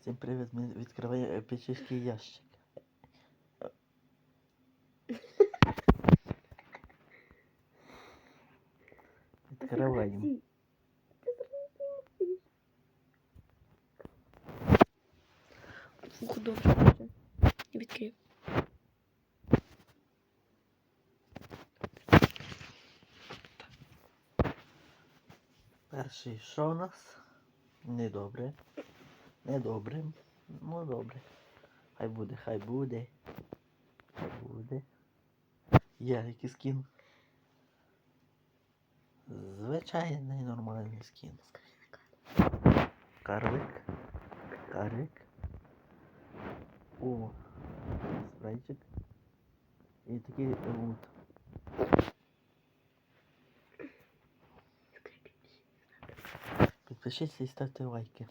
Всім привіт, ми відкриваємо епічний ящик. Відкриваємо. Ти Фух, добре. вже. Відкрив. Перший що у нас? Недобре. Недобре. Ну добре. Хай буде, хай буде. Хай буде. Є який скін. Звичайний нормальний скін. Карлик. Карлик. О, спрайчик. І такий вот. Підпишіться і ставте лайки.